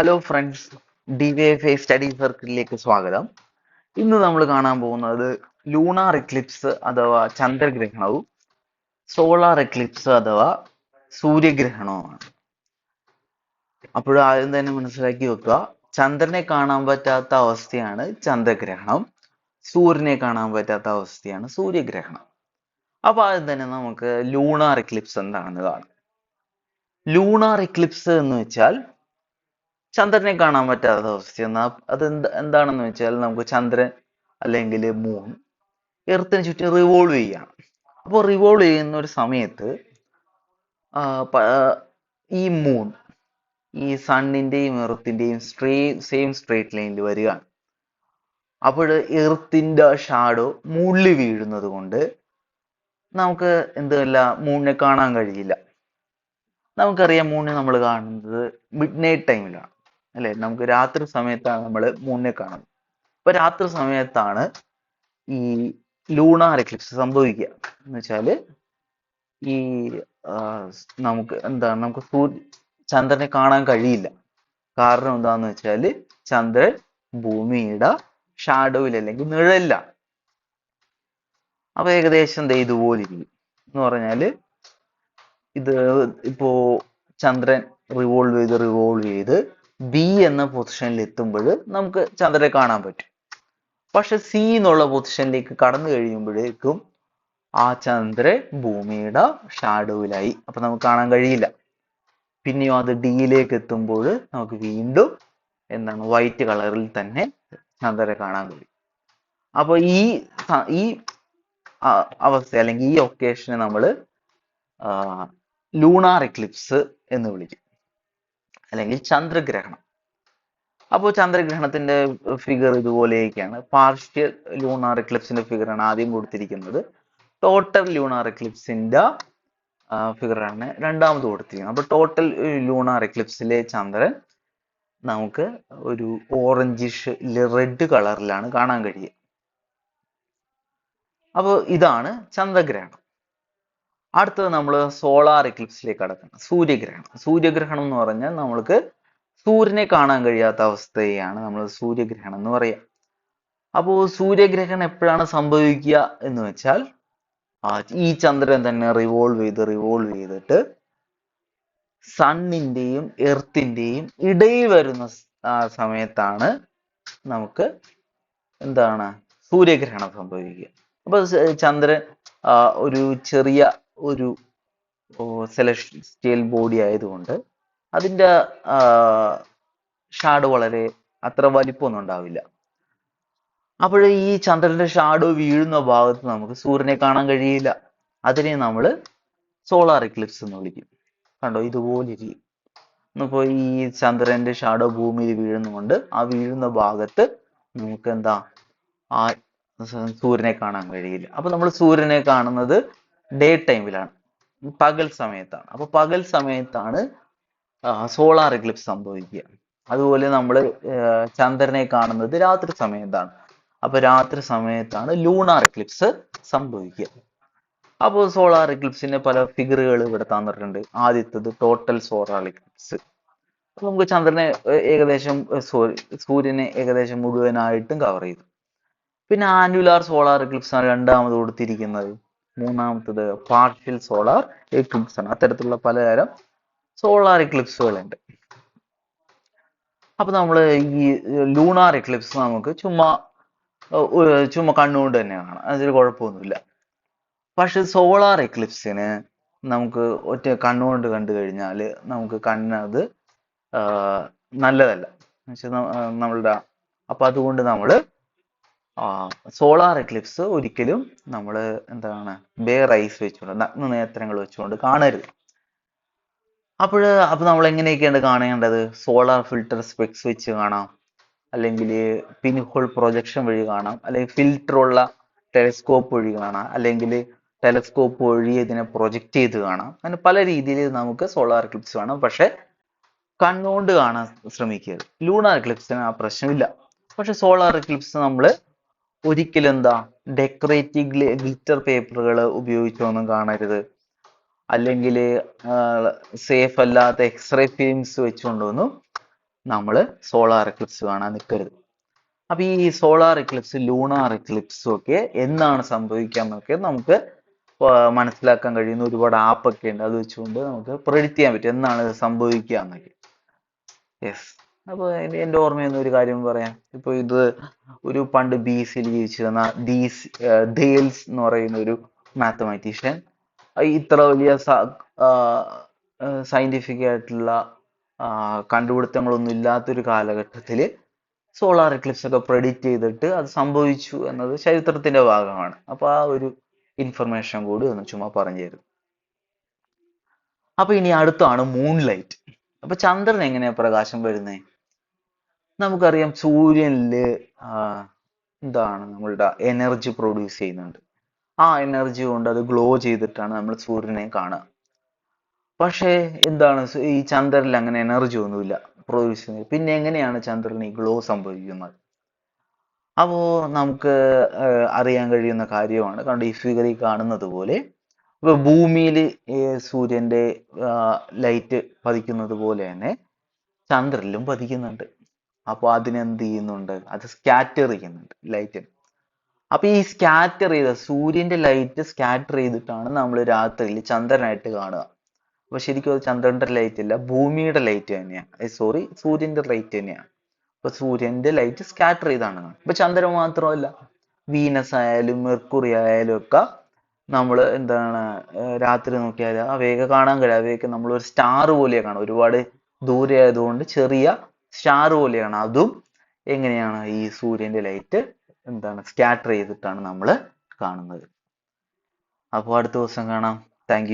Hello friends D V F I study സർക്കിളിലേക്ക് സ്വാഗതം. ഇന്ന് നമ്മൾ കാണാൻ പോകുന്നത് ലൂണാർ എക്ലിപ്സ് അഥവാ ചന്ദ്രഗ്രഹണവും സോളാർ എക്ലിപ്സ് അഥവാ സൂര്യഗ്രഹണവുമാണ്. അപ്പോൾ ആദ്യം തന്നെ മനസ്സിലാക്കി വെക്കുക ചന്ദ്രനെ കാണാൻ പറ്റാത്ത അവസ്ഥയാണ് ചന്ദ്രഗ്രഹണം സൂര്യനെ കാണാൻ പറ്റാത്ത അവസ്ഥയാണ് സൂര്യഗ്രഹണം. അപ്പൊ ആദ്യം തന്നെ നമുക്ക് ലൂണാർ എക്ലിപ്സ് എന്താണെന്ന് കാണാം. ലൂണാർ എക്ലിപ്സ് എന്ന് വെച്ചാൽ ചന്ദ്രനെ കാണാൻ പറ്റാത്ത അവസ്ഥ എന്നാ അത് എന്ത് എന്താണെന്ന് വെച്ചാൽ നമുക്ക് ചന്ദ്രൻ അല്ലെങ്കിൽ മൂൺ എർത്തിന് ചുറ്റും റിവോൾവ് ചെയ്യാണ്. അപ്പോൾ റിവോൾവ് ചെയ്യുന്ന ഒരു സമയത്ത് ഈ മൂൺ ഈ സണ്ണിന്റെയും എർത്തിന്റെയും സ്ട്രേ സെയിം സ്ട്രേറ്റ് ലൈനിൽ വരികയാണ്. അപ്പോൾ എർത്തിന്റെ ഷാഡോ മുള്ളി വീഴുന്നത് കൊണ്ട് നമുക്ക് എന്തല്ല മൂണിനെ കാണാൻ കഴിയില്ല. നമുക്കറിയാം മൂണിനെ നമ്മൾ കാണുന്നത് മിഡ് നൈറ്റ് ടൈമിലാണ് അല്ലെ? നമുക്ക് രാത്രി സമയത്താണ് നമ്മൾ മൂന്നിനെ കാണുന്നത്. അപ്പൊ രാത്രി സമയത്താണ് ഈ ലൂണാർ എക്ലിപ്സ് സംഭവിക്കുക. എന്ന് വെച്ചാൽ ഈ നമുക്ക് എന്താണ് നമുക്ക് സൂര്യ ചന്ദ്രനെ കാണാൻ കഴിയില്ല. കാരണം എന്താന്ന് വെച്ചാൽ ചന്ദ്രൻ ഭൂമിയുടെ ഷാഡോയിൽ അല്ലെങ്കിൽ നിഴലില്ല അപ്പൊ ഏകദേശം ദേ ഇതുപോലെ ഇരിക്കും. എന്ന് പറഞ്ഞാൽ ഇത് ഇപ്പോ ചന്ദ്രൻ റിവോൾവ് ചെയ്ത് റിവോൾവ് ചെയ്ത് ബി എന്ന പൊസിഷനിൽ എത്തുമ്പോൾ നമുക്ക് ചന്ദ്രനെ കാണാൻ പറ്റും. പക്ഷെ സി എന്നുള്ള പൊസിഷനിലേക്ക് കടന്നു കഴിയുമ്പോഴേക്കും ആ ചന്ദ്രൻ ഭൂമിയുടെ ഷാഡോയിലായി അപ്പൊ നമുക്ക് കാണാൻ കഴിയില്ല. പിന്നെയും അത് ഡിയിലേക്ക് എത്തുമ്പോൾ നമുക്ക് വീണ്ടും എന്താണ് വൈറ്റ് കളറിൽ തന്നെ ചന്ദ്രനെ കാണാൻ കഴിയും. അപ്പൊ ഈ ഈ അവസ്ഥ അല്ലെങ്കിൽ ഈ ഒക്കേഷനെ നമ്മൾ ലൂണാർ എക്ലിപ്സ് എന്ന് വിളിക്കും. അല്ലെങ്കിൽ ചന്ദ്രഗ്രഹണം. അപ്പോൾ ചന്ദ്രഗ്രഹണത്തിന്റെ ഫിഗർ ഇതുപോലെയൊക്കെയാണ്. പാർഷ്യൽ ലൂണാർ എക്ലിപ്സിന്റെ ഫിഗറാണ് ആദ്യം കൊടുത്തിരിക്കുന്നത്. ടോട്ടൽ ലൂണാർ എക്ലിപ്സിന്റെ ഫിഗറാണ് രണ്ടാമത് കൊടുത്തിരിക്കുന്നത്. അപ്പോൾ ടോട്ടൽ ലൂണാർ എക്ലിപ്സിലെ ചന്ദ്രൻ നമുക്ക് ഒരു ഓറഞ്ചിഷ് റെഡ് കളറിലാണ് കാണാൻ കഴിയുക. അപ്പോൾ ഇതാണ് ചന്ദ്രഗ്രഹണം. അടുത്തത് നമ്മൾ സോളാർ എക്ലിപ്സിലേക്ക് കടക്കണം സൂര്യഗ്രഹണം. സൂര്യഗ്രഹണം എന്ന് പറഞ്ഞാൽ നമ്മൾക്ക് സൂര്യനെ കാണാൻ കഴിയാത്ത അവസ്ഥയാണ് നമ്മൾ സൂര്യഗ്രഹണം എന്ന് പറയുക അപ്പോൾ സൂര്യഗ്രഹണം എപ്പോഴാണ് സംഭവിക്കുക എന്ന് വെച്ചാൽ ഈ ചന്ദ്രൻ തന്നെ റിവോൾവ് ചെയ്ത് റിവോൾവ് ചെയ്തിട്ട് സണ്ണിന്റെയും എർത്തിന്റെയും ഇടയിൽ വരുന്ന സമയത്താണ് നമുക്ക് എന്താണ് സൂര്യഗ്രഹണം സംഭവിക്കുക. അപ്പൊ ചന്ദ്രൻ ഒരു ചെറിയ ഒരു സെലസ്റ്റിയൽ ബോഡി ആയതുകൊണ്ട് അതിന്റെ ഷാഡോ വളരെ അത്ര വലിപ്പമൊന്നും ഉണ്ടാവില്ല. അപ്പോൾ ഈ ചന്ദ്രന്റെ ഷാഡോ വീഴുന്ന ഭാഗത്ത് നമുക്ക് സൂര്യനെ കാണാൻ കഴിയില്ല. അതിനെ നമ്മൾ സോളാർ എക്ലിപ്സ് എന്ന് വിളിക്കും. കണ്ടോ? ഇതുപോലെ ഇന്നിപ്പോ ഈ ചന്ദ്രന്റെ ഷാഡോ ഭൂമിയിൽ വീഴുന്നുകൊണ്ട് ആ വീഴുന്ന ഭാഗത്ത് നമുക്ക് എന്താ ആ സൂര്യനെ കാണാൻ കഴിയില്ല. അപ്പൊ നമ്മൾ സൂര്യനെ കാണുന്നത് ഡേ ടൈമിലാണ് പകൽ സമയത്താണ്. അപ്പൊ പകൽ സമയത്താണ് സോളാർ എക്ലിപ്സ് സംഭവിക്കുക. അതുപോലെ നമ്മൾ ചന്ദ്രനെ കാണുന്നത് രാത്രി സമയത്താണ്. അപ്പൊ രാത്രി സമയത്താണ് ലൂണാർ എക്ലിപ്സ് സംഭവിക്കുക. അപ്പോൾ സോളാർ എക്ലിപ്സിന്റെ പല ഫിഗറുകൾ ഇവിടെ തന്നിട്ടുണ്ട്. ആദ്യത്തത് ടോട്ടൽ സോളാർ എക്ലിപ്സ് അപ്പൊ നമുക്ക് ചന്ദ്രനെ ഏകദേശം സോറി സൂര്യനെ ഏകദേശം മുഴുവനായിട്ടും കവർ ചെയ്തു. പിന്നെ ആനുലാർ സോളാർ എക്ലിപ്സ് ആണ് രണ്ടാമത് കൊടുത്തിരിക്കുന്നത്. മൂന്നാമത്തത് പാർഷ്യൽ സോളാർ എക്ലിപ്സ് ആണ്. അത്തരത്തിലുള്ള പലതരം സോളാർ എക്ലിപ്സുകളുണ്ട് അപ്പൊ നമ്മൾ ഈ ലൂണാർ എക്ലിപ്സ് നമുക്ക് ചുമ്മാ ചുമ്മാ കണ്ണുകൊണ്ട് തന്നെ കാണാം. അതിൽ കുഴപ്പമൊന്നുമില്ല. പക്ഷെ സോളാർ എക്ലിപ്സിന് നമുക്ക് ഒറ്റ കണ്ണുകൊണ്ട് കണ്ടു കഴിഞ്ഞാൽ നമുക്ക് കണ്ണത് നല്ലതല്ല. നമ്മളുടെ അപ്പൊ അതുകൊണ്ട് നമ്മൾ സോളാർ എക്ലിപ്സ് ഒരിക്കലും നമ്മൾ എന്താണ് ബേർ ഐസ് വെച്ചുകൊണ്ട് നഗ്ന നേത്രങ്ങൾ വെച്ചുകൊണ്ട് കാണരുത്. അപ്പോൾ അപ്പോൾ നമ്മൾ എങ്ങനെയൊക്കെയാണ് കാണേണ്ടത്? സോളാർ ഫിൽട്ടർ സ്പെക്സ് വെച്ച് കാണാം. അല്ലെങ്കിൽ പിൻഹോൾ പ്രൊജക്ഷൻ വഴി കാണാം. അല്ലെങ്കിൽ ഫിൽറ്റർ ഉള്ള ടെലിസ്കോപ്പ് വഴി കാണാം. അല്ലെങ്കിൽ ടെലിസ്കോപ്പ് വഴി ഇതിനെ പ്രൊജക്റ്റ് ചെയ്ത് കാണാം. അങ്ങനെ പല രീതിയിൽ നമുക്ക് സോളാർ എക്ലിപ്സ് കാണാം. പക്ഷെ കണ്ണുകൊണ്ട് കാണാൻ ശ്രമിക്കരുത്. ലൂണാർ എക്ലിപ്സിന് ആ പ്രശ്നമില്ല. പക്ഷെ സോളാർ എക്ലിപ്സ് നമ്മൾ ഒരിക്കലും എന്താ ഡെക്കറേറ്റീവ് ഗ്ലിറ്റർ പേപ്പറുകൾ ഉപയോഗിച്ചൊന്നും കാണരുത്. അല്ലെങ്കിൽ സേഫ് അല്ലാത്ത എക്സ്റേ ഫിലിംസ് വെച്ചുകൊണ്ടൊന്നും നമ്മൾ സോളാർ എക്ലിപ്സ് കാണാൻ നിൽക്കരുത് അപ്പൊ ഈ സോളാർ എക്ലിപ്സ് ലൂണാർ എക്ലിപ്സും ഒക്കെ എന്നാണ് സംഭവിക്കാന്നൊക്കെ നമുക്ക് ആ, മനസ്സിലാക്കാൻ കഴിയുന്ന ഒരുപാട് ആപ്പ് ഒക്കെ ഉണ്ട്. അത് വെച്ചുകൊണ്ട് നമുക്ക് പ്രെഡിക്റ്റ് ചെയ്യാൻ പറ്റും എന്നാണ് സംഭവിക്കുക എന്നൊക്കെ യെസ് അപ്പൊ എന്റെ എന്റെ ഓർമ്മയിൽ നിന്ന് ഒരു കാര്യം പറയാം. ഇപ്പൊ ഇത് ഒരു പണ്ട് ബി സിയിൽ ജീവിച്ചിരുന്ന ദീസ് ഡേൽസ് എന്ന് പറയുന്ന ഒരു മാത്തമാറ്റീഷ്യൻ ഇത്ര വലിയ സയന്റിഫിക് ആയിട്ടുള്ള കണ്ടുപിടുത്തങ്ങളൊന്നും ഇല്ലാത്തൊരു കാലഘട്ടത്തിൽ സോളാർ എക്ലിപ്സ് ഒക്കെ പ്രെഡിക്റ്റ് ചെയ്തിട്ട് അത് സംഭവിച്ചു എന്നത് ചരിത്രത്തിന്റെ ഭാഗമാണ്. അപ്പോൾ ആ ഒരു ഇൻഫർമേഷൻ കൂടി ഒന്ന് ചുമ്മാ പറഞ്ഞു തരും അപ്പൊ ഇനി അടുത്താണ് മൂൺ ലൈറ്റ് അപ്പോൾ ചന്ദ്രൻ എങ്ങനെയാണ് പ്രകാശം വരുന്നേ? നമുക്കറിയാം സൂര്യനിൽ എന്താണ് നമ്മളുടെ എനർജി പ്രൊഡ്യൂസ് ചെയ്യുന്നുണ്ട്. ആ എനർജി കൊണ്ട് അത് ഗ്ലോ ചെയ്തിട്ടാണ് നമ്മൾ സൂര്യനെ കാണുക. പക്ഷേ എന്താണ് ഈ ചന്ദ്രനിൽ അങ്ങനെ എനർജി ഒന്നുമില്ല പ്രൊഡ്യൂസ് ചെയ്യുന്നത് പിന്നെ എങ്ങനെയാണ് ചന്ദ്രന് ഈ ഗ്ലോ സംഭവിക്കുന്നത്? അപ്പോ നമുക്ക് അറിയാൻ കഴിയുന്ന കാര്യമാണ്. കാരണം ഈ ഫിഗറിൽ കാണുന്നത് പോലെ ഭൂമിയിൽ സൂര്യന്റെ ലൈറ്റ് പതിക്കുന്നത് പോലെ തന്നെ ചന്ദ്രനിലും പതിക്കുന്നുണ്ട്. അപ്പൊ അതിനെന്ത് ചെയ്യുന്നുണ്ട്? അത് സ്കാറ്റർ ചെയ്യുന്നുണ്ട്. ലൈറ്റ് അപ്പൊ ഈ സ്കാറ്റർ ചെയ്ത സൂര്യന്റെ ലൈറ്റ് സ്കാറ്റർ ചെയ്തിട്ടാണ് നമ്മൾ രാത്രിയിൽ ചന്ദ്രനായിട്ട് കാണുക. അപ്പൊ ശരിക്കും അത് ചന്ദ്രന്റെ ലൈറ്റ് അല്ല ഭൂമിയുടെ ലൈറ്റ് തന്നെയാണ് സോറി സൂര്യന്റെ ലൈറ്റ് തന്നെയാണ് അപ്പൊ സൂര്യന്റെ ലൈറ്റ് സ്കാറ്റർ ചെയ്താണ്. ഇപ്പൊ ചന്ദ്രൻ മാത്രമല്ല വീനസ് ആയാലും മെർക്കുറി ആയാലും ഒക്കെ നമ്മൾ എന്താണ് രാത്രി നോക്കിയാൽ അവയൊക്കെ കാണാൻ കഴിയും അവയൊക്കെ നമ്മൾ ഒരു സ്റ്റാർ പോലെയാണ് കാണും ഒരുപാട് ദൂരെ ആയതുകൊണ്ട് ചെറിയ സ്റ്റാർ പോലെയാണ്. അതും എങ്ങനെയാണ് ഈ സൂര്യന്റെ ലൈറ്റ് എന്താണ് സ്കാറ്റർ ചെയ്തിട്ടാണ് നമ്മൾ കാണുന്നത്. അപ്പോൾ അടുത്ത ദിവസം കാണാം. താങ്ക്